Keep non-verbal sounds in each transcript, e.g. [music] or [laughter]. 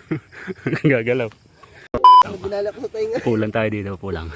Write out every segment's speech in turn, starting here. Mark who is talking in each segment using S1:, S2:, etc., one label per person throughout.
S1: [laughs] Gagalaw. Pulang tayo dito, pulang.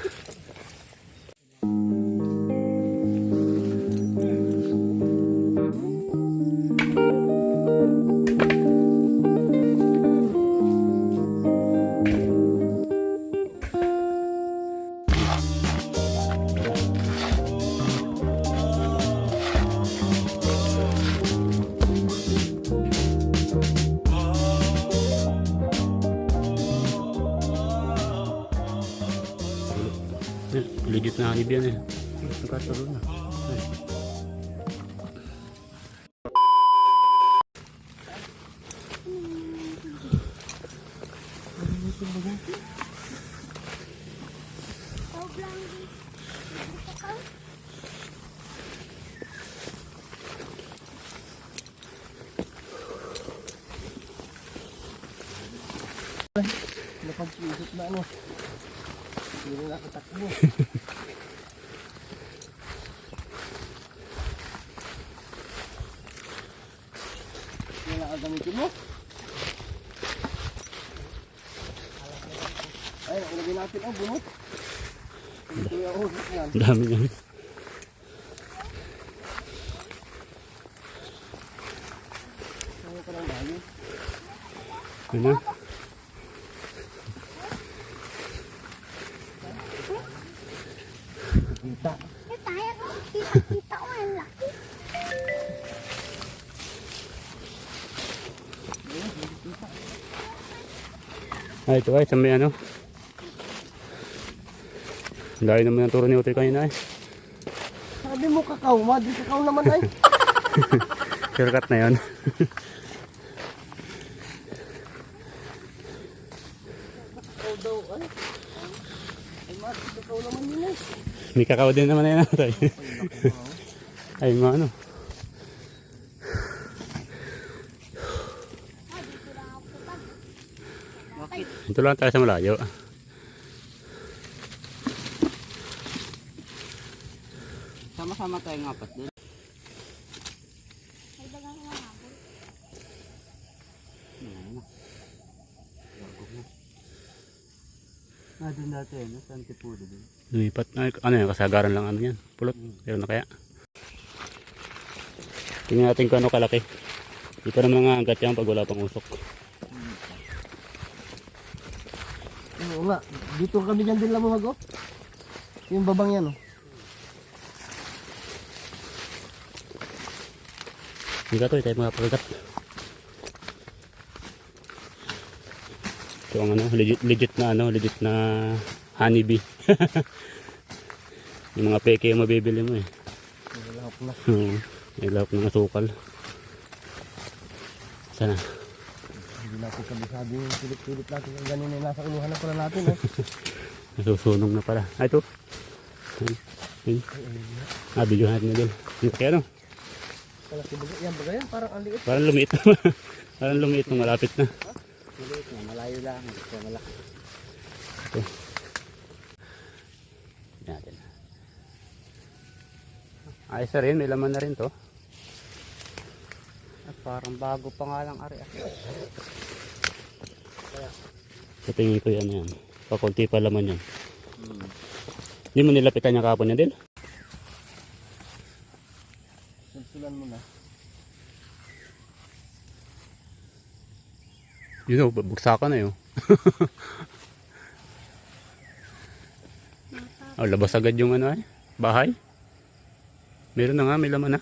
S1: Legit na hanib yan eh. Nagkataroon na. Ay.
S2: Napag-iisip na ano. Wala ka gamitin mo. Ay, nakulagay natin ang bunot.
S1: Dami yan.
S2: Ano ka lang dahil?
S1: Ano? Ah, ito ay, sa may ano. Layo naman ang turo ni Utoy kanina eh.
S2: Sabi mo kakao, ma. Di kakao naman ay. [laughs]
S1: Shortcut na
S2: yun ay.
S1: May kakao din naman na yan Utoy. ay, mga ano.
S2: Bakit?
S1: Ito lang tayo sa malayo.
S2: Sama-sama tayong apat doon. Ah, doon dati, no? Sa Antipudo doon.
S1: Lumipat na. Ano yan, kasagaran lang ano yan. Pulot. Pero na kaya. Tingnan natin kung ano kalaki. Di pa naman nga angkat yan pag wala pang usok.
S2: Oo nga. Dito kami dyan din lamuhag, oh. Yung babang yan, oh.
S1: Hindi ka to, tayo mga pagkat. Ito ang ano, legit, legit na ano, legit na honeybee. [laughs] yung mga peke yung mabibili mo eh.
S2: Ako na.
S1: Oo, may lahok ng asukal. Sana.
S2: Hindi natin kabisado yung silip-silip natin. Ang ganun na nasa uluhan na pala natin, oh. [laughs]
S1: Nasusunog na pala. Ah, ito. Ayun. Ah, video natin na din. Yung kaya
S2: baga. Yan, baga yan. Parang ang liit.
S1: parang lumiit na. [laughs] parang lumiit na malapit na.
S2: Maliit na. Malayo lang. Ito malaki.
S1: natin. Ayos na rin, may laman na rin to.
S2: At parang bago pa nga lang, ari. ah.
S1: Sa tingin ko yan yan. Pakunti pa laman yan. Hindi mo nilapitan yung kapon niya din?
S2: Sulsulan mo na.
S1: Yun o, bugsakan na yun. [laughs] oh, labas agad yung ano ay, bahay. Meron na nga, may laman na.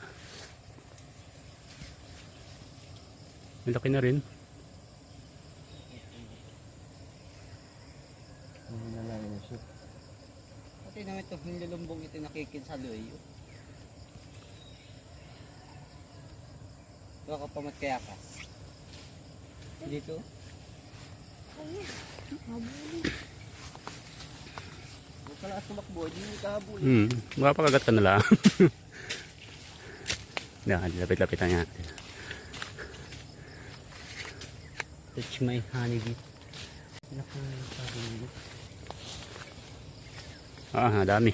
S1: Malaki na rin.
S2: Hindi na lang yung shoot.
S3: Pati naman ito, hindi lumbong ito nakikinsalo eh. Baka pamat kaya ka. Dito?
S2: Huwag ka lang sumakbo. Hindi ka habulin.
S1: Hmm, baka pakagat ka na lang. [laughs] Yan, lapit-lapitan natin.
S3: touch my honeybee.
S1: Ah, dami.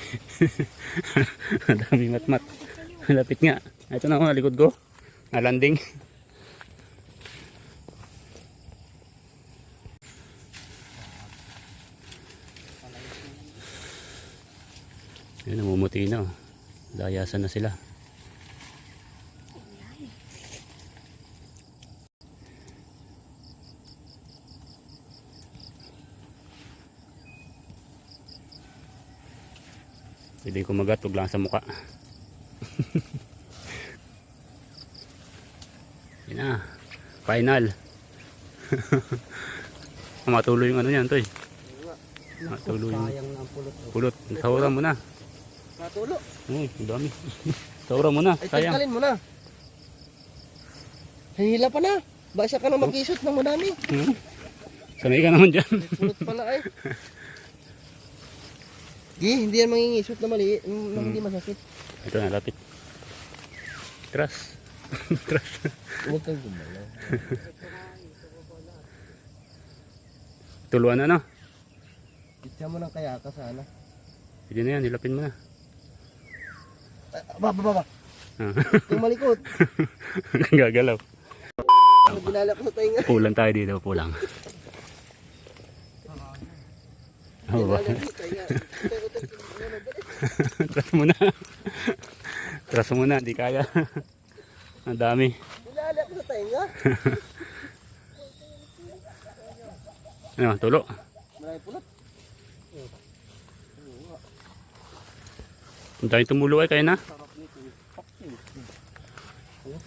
S1: [laughs] dami matmat. Malapit nga. Ito na oh, ako, likod ko. Nalanding. Yun, namumuti na. Oh. Dayasan na sila. Pwede kumagat, huwag lang sa muka. [laughs] Yan na. Final. [laughs] Matuloy yung ano yan, Toy. Matuloy yung
S3: pulot. oh.
S1: pulot. Sahuran mo na.
S2: Natulo.
S1: Uy, ang dami. [laughs] Sahuran mo na.
S2: Ay,
S1: Sayang.
S2: tanggalin mo na. Hihila pa na. Basa ka na mag-isot ng madami.
S1: Hmm? Sanay ka naman dyan.
S2: Pulot pala ay. Di, hindi yan mangingisot na mali, na hindi masakit.
S1: Ito na, lapit. Tras. [laughs] Tras.
S2: Huwag kang gumalaw.
S1: Tuluan na, no?
S2: Itya mo ng kaya ka sana.
S1: Pwede na yan, nilapin mo na.
S2: Ah, Ba, ba, ba, ba.
S1: Ah.
S2: Yung malikot. [laughs]
S1: Gagalaw.
S2: Ang ginala ko sa tainga.
S1: Pulang tayo dito, pulang. Oo ba?
S2: Ginala ko sa tainga. Utay, utay, ano, dali.
S1: Tras mo na. [laughs] Tras mo na, di kaya. [laughs] Ang dami.
S2: Ginala ko sa tainga. [laughs]
S1: Ano, tulo.
S2: Marami pulot.
S1: Ang dami tumulo ay kaya na.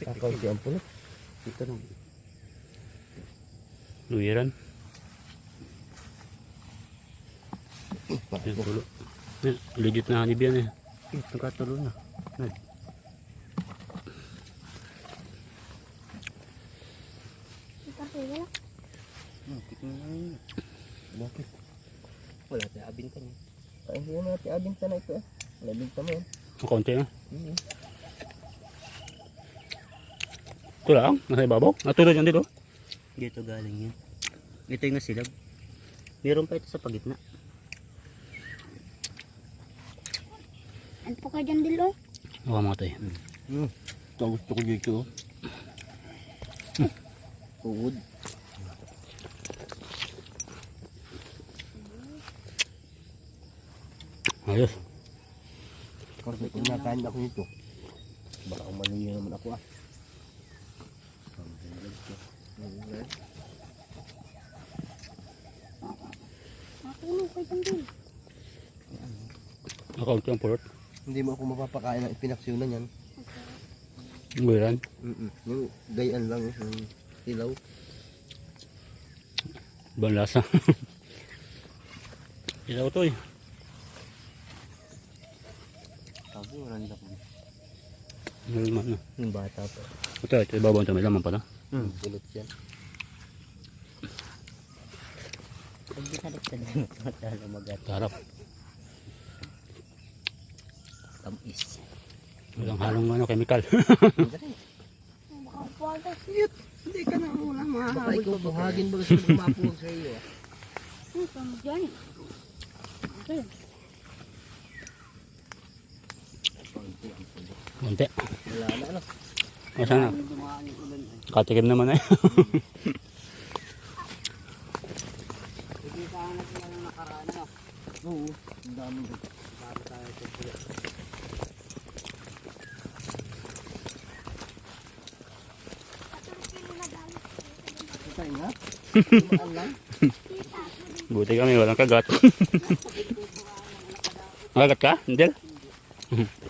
S2: Kakaunti ang pulot.
S1: Ito lang. Luwiran. Yan, tulo. Yan, legit na hanib yan eh. Nagkatulo na.
S4: Wala.
S3: Yun.
S2: Bakit?
S3: Wala tayo abin ka niya.
S2: Ay, hindi naman natin abinta na ito eh. Nabinta mo yan.
S1: Ang konti na.
S2: Hmm.
S1: Ito lang. Nasa ibabaw. Natulog yan dito.
S3: Dito galing yan. Ito yung nasilab. Meron pa ito sa pagitna.
S4: Ano po kayo dyan dilo?
S1: Hawa mga tayo.
S2: Hmm. Ito gusto ko dito. Uod.
S1: Ayos.
S2: Kasi kung nakain ako nito, baka umaluyo naman ako ah.
S4: Matulog kayo dyan dilo.
S1: Nakaunti ang pulot.
S2: Hindi mo ako mapapakain ng ipinaksiunan yan.
S1: Luwiran.
S2: Mm Yung gayaan lang yung ilaw.
S1: Ibang lasa. [laughs] Ilaw to eh.
S3: Sabi, randa ko.
S1: Nalman na.
S2: Yung bata pa.
S1: Ito, ito ibabaw ito. May laman pala.
S2: Hmm. Bulot yan.
S3: Pag di kaliktad na matala magat.
S1: Sarap.
S3: Tamis.
S1: Walang halong ano, chemical.
S4: Puwaga.
S3: Hindi ka na muna
S2: Baka ikaw buhagin ba kasi mapuwag sa iyo.
S4: Ano pa mo dyan? Okay.
S1: Konti.
S2: Wala na ano.
S1: O sana. Katikim naman eh.
S3: Hindi ka na sila ng nakaraan na.
S2: Oo. Ang dami.
S3: Para tayo sa pulot.
S2: Tumaan lang. [laughs]
S1: Buti kami, walang kagat. Nakagat [laughs] ka, Angel? [laughs]